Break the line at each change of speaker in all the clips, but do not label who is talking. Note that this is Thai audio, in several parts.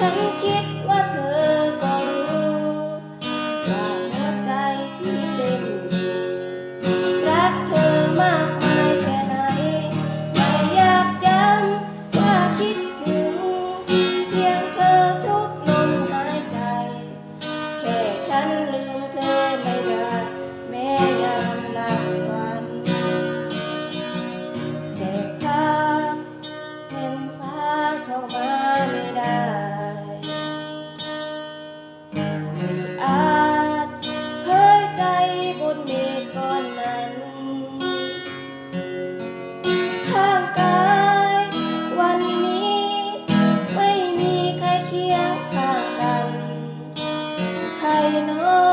ฉันคิดว่าเธอก็รู้ว่าหัวใจที่เต้นอยู่รักเธอมากมายแค่ไหน ไม่อยากย้ำว่คิดถึง เพียงเธอทุกลมหายใจ แค่ฉันลืมเธอไม่ได้ แม้ยามหลับฝัน แต่ถ้เป็นฟ้าเข้ามาไม่ได้ I know.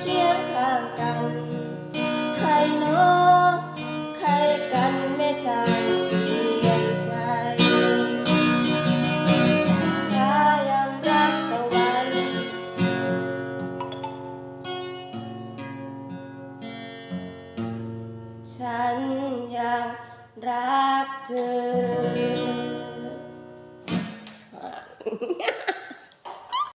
เคียงข้างกัน ใครเนาใครกันไม่ช่าเสียใจถ้ายังรักตะวัน ฉันยังรักเธอ